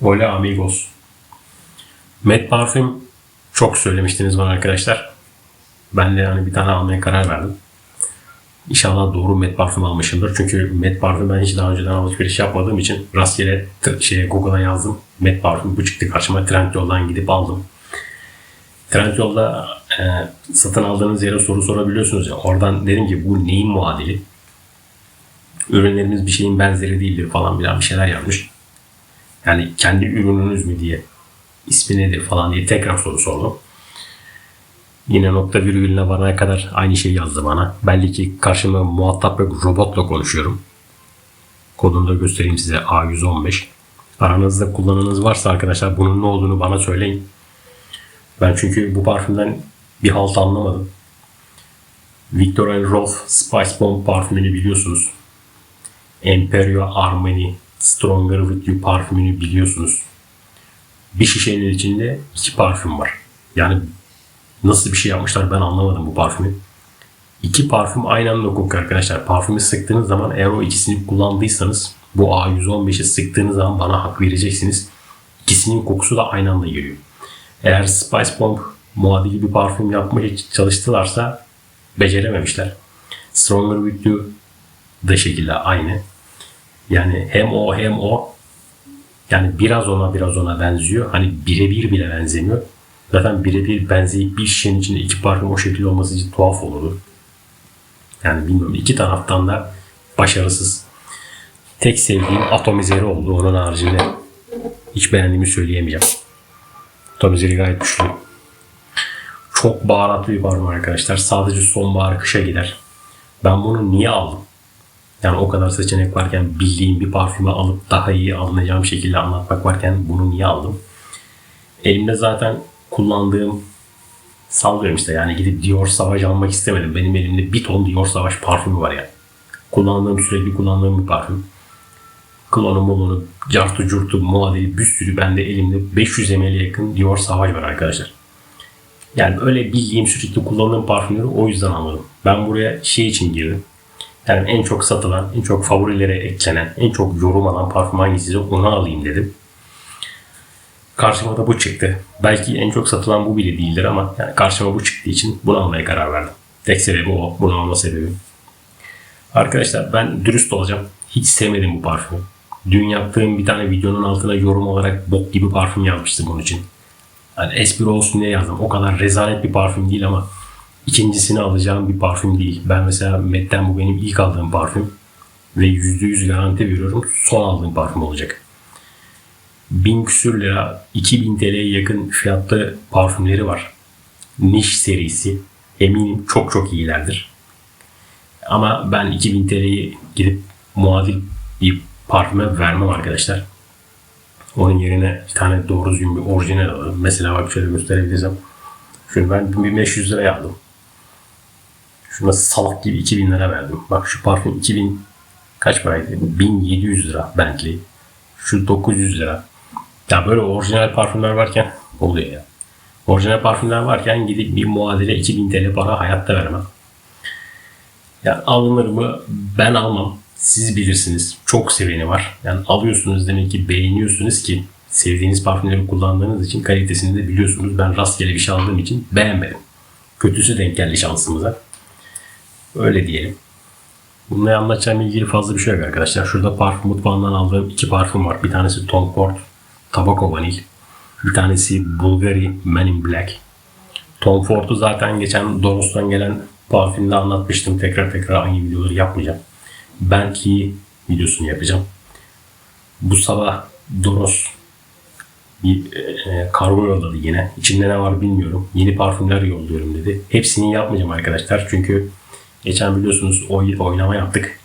Hola amigos. Met parfüm çok söylemiştiniz bana arkadaşlar. Ben de hani bir tane almaya karar verdim. İnşallah doğru met parfüm almışımdır. Çünkü met parfüm ben hiç daha önceden alışveriş yapmadığım için rastgele şeye Google'a yazdım. Met parfüm bu çıktı karşıma. Trendyol'dan gidip aldım. Trendyol'da e, satın aldığınız yere soru sorabiliyorsunuz ya. Oradan dedim ki bu neyin muadili? Ürünlerimiz bir şeyin benzeri değildir falan filan bir şeyler yazmış. Yani kendi ürününüz mü diye ismi nedir falan diye tekrar soru sordum. Yine nokta virgülüne varana kadar aynı şeyi yazdı bana. Belli ki karşımda muhatap yok robotla konuşuyorum. Kodunu da göstereyim size A115. Aranızda kullananınız varsa arkadaşlar bunun ne olduğunu bana söyleyin. Ben çünkü bu parfümden bir halt anlamadım. Victor Rolf Spice Bomb parfümünü biliyorsunuz. Emperio Armani Stronger With You parfümünü biliyorsunuz. Bir şişenin içinde iki parfüm var. Yani nasıl bir şey yapmışlar ben anlamadım bu parfümü. İki parfüm aynı anda kokuyor arkadaşlar. Parfümü sıktığınız zaman eğer o ikisini kullandıysanız bu A115'i sıktığınız zaman bana hak vereceksiniz. İkisinin kokusu da aynı anda geliyor. Eğer Spice Bomb muadili bir parfüm yapmaya çalıştılarsa becerememişler. Stronger With You da şekilde aynı. Yani hem o hem o yani biraz ona biraz ona benziyor. Hani birebir bile benzemiyor. Zaten birebir benzeyip bir şişenin içinde iki parfüm o şekilde olması için tuhaf olurdu. Yani bilmiyorum iki taraftan da başarısız. Tek sevdiğim atomizeri oldu. Onun haricinde hiç beğendiğimi söyleyemeyeceğim. Atomizeri gayet güçlü. Çok baharatlı bir parfüm arkadaşlar. Sadece sonbahar kışa gider. Ben bunu niye aldım? Yani o kadar seçenek varken bildiğim bir parfümü alıp daha iyi anlayacağım şekilde anlatmak varken bunu niye aldım? Elimde zaten kullandığım sallıyorum işte yani gidip Dior Sauvage almak istemedim. Benim elimde bir ton Dior Sauvage parfümü var yani. Kullandığım sürekli kullandığım bir parfüm. Klonu molonu, cartu curtu, muadili bir sürü bende elimde 500 ml'ye yakın Dior Sauvage var arkadaşlar. Yani öyle bildiğim sürekli kullandığım parfümleri o yüzden almadım. Ben buraya şey için girdim. Yani en çok satılan, en çok favorilere eklenen, en çok yorum alan parfüm hangisi onu alayım dedim. Karşıma da bu çıktı. Belki en çok satılan bu bile değildir ama yani karşıma bu çıktığı için bunu almaya karar verdim. Tek sebebi o. Bunu alma sebebi. Arkadaşlar ben dürüst olacağım. Hiç sevmedim bu parfümü. Dün yaptığım bir tane videonun altına yorum olarak bok gibi parfüm yazmıştım bunun için. Yani espri olsun diye yazdım. O kadar rezalet bir parfüm değil ama ikincisini alacağım bir parfüm değil. Ben mesela Met'ten bu benim ilk aldığım parfüm. Ve %100 garanti veriyorum son aldığım parfüm olacak. 1000 küsür lira 2000 TL'ye yakın fiyatlı parfümleri var. Niş serisi. Eminim çok çok iyilerdir. Ama ben 2000 TL'yi gidip muadil bir parfüme vermem arkadaşlar. Onun yerine bir tane doğru düzgün bir orijinal alırım. Mesela bak şöyle gösterebilirsem. Şunu ben 1500 liraya aldım. Şuna salak gibi 2000 lira verdim. Bak şu parfüm 2000 kaç paraydı? 1700 lira Bentley. Şu 900 lira. Ya böyle orijinal parfümler varken oluyor ya. Orijinal parfümler varken gidip bir muadile 2000 TL para hayatta vermem. Yani alınır mı? Ben almam. Siz bilirsiniz. Çok seveni var. Yani alıyorsunuz demek ki beğeniyorsunuz ki sevdiğiniz parfümleri kullandığınız için kalitesini de biliyorsunuz. Ben rastgele bir şey aldığım için beğenmedim. Kötüsü denk geldi şansımıza. Öyle diyelim. Bununla anlatacağım ilgili fazla bir şey yok arkadaşlar. Şurada parfüm mutfağından aldığım iki parfüm var. Bir tanesi Tom Ford Tobacco Vanil. Bir tanesi Bulgari Men in Black. Tom Ford'u zaten geçen Doros'tan gelen parfümde anlatmıştım. Tekrar tekrar aynı videoları yapmayacağım. Bentley videosunu yapacağım. Bu sabah Doros bir e, kargo yolladı yine. İçinde ne var bilmiyorum. Yeni parfümler yolluyorum dedi. Hepsini yapmayacağım arkadaşlar. Çünkü geçen biliyorsunuz oy, oynama yaptık.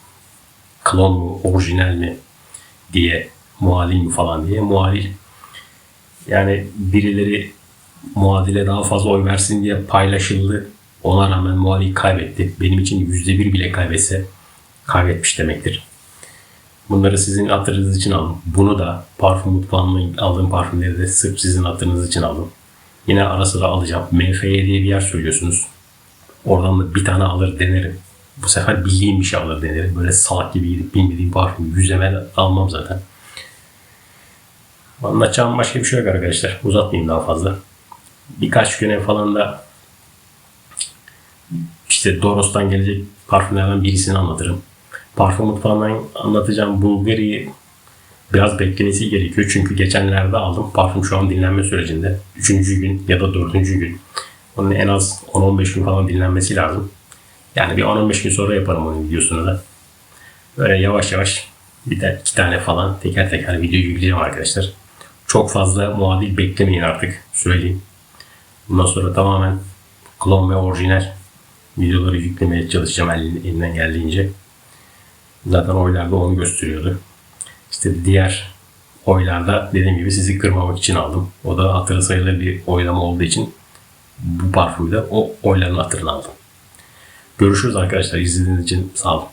Klon mu, orijinal mi diye, muadil mi falan diye. Muadil yani birileri muadile daha fazla oy versin diye paylaşıldı. Ona rağmen muadil kaybetti. Benim için yüzde bir bile kaybetse kaybetmiş demektir. Bunları sizin hatırınız için aldım. Bunu da parfüm mutfağımda aldığım parfümleri de sırf sizin hatırınız için aldım. Yine ara sıra alacağım. MFY diye bir yer söylüyorsunuz. Oradan da bir tane alır denerim. Bu sefer bildiğim bir şey alır denerim. Böyle salak gibi gidip bilmediğim parfümü yüzeme almam zaten. Anlatacağım başka bir şey yok arkadaşlar. Uzatmayayım daha fazla. Birkaç güne falan da işte Doros'tan gelecek parfümlerden birisini anlatırım. Parfüm mutfağından anlatacağım Bulgari'yi biraz beklemesi gerekiyor. Çünkü geçenlerde aldım. Parfüm şu an dinlenme sürecinde. Üçüncü gün ya da dördüncü gün. Onun en az 10-15 gün falan dinlenmesi lazım. Yani bir 10-15 gün sonra yaparım onun videosunu da. Böyle yavaş yavaş bir de iki tane falan teker teker video yükleyeceğim arkadaşlar. Çok fazla muadil beklemeyin artık söyleyeyim. Bundan sonra tamamen klon ve orijinal videoları yüklemeye çalışacağım el- elimden geldiğince. Zaten oylarda onu gösteriyordu. İşte diğer oylarda dediğim gibi sizi kırmamak için aldım. O da hatırı sayılır bir oylama olduğu için bu parfümü de o oyların hatırına aldım. Görüşürüz arkadaşlar. İzlediğiniz için sağ olun.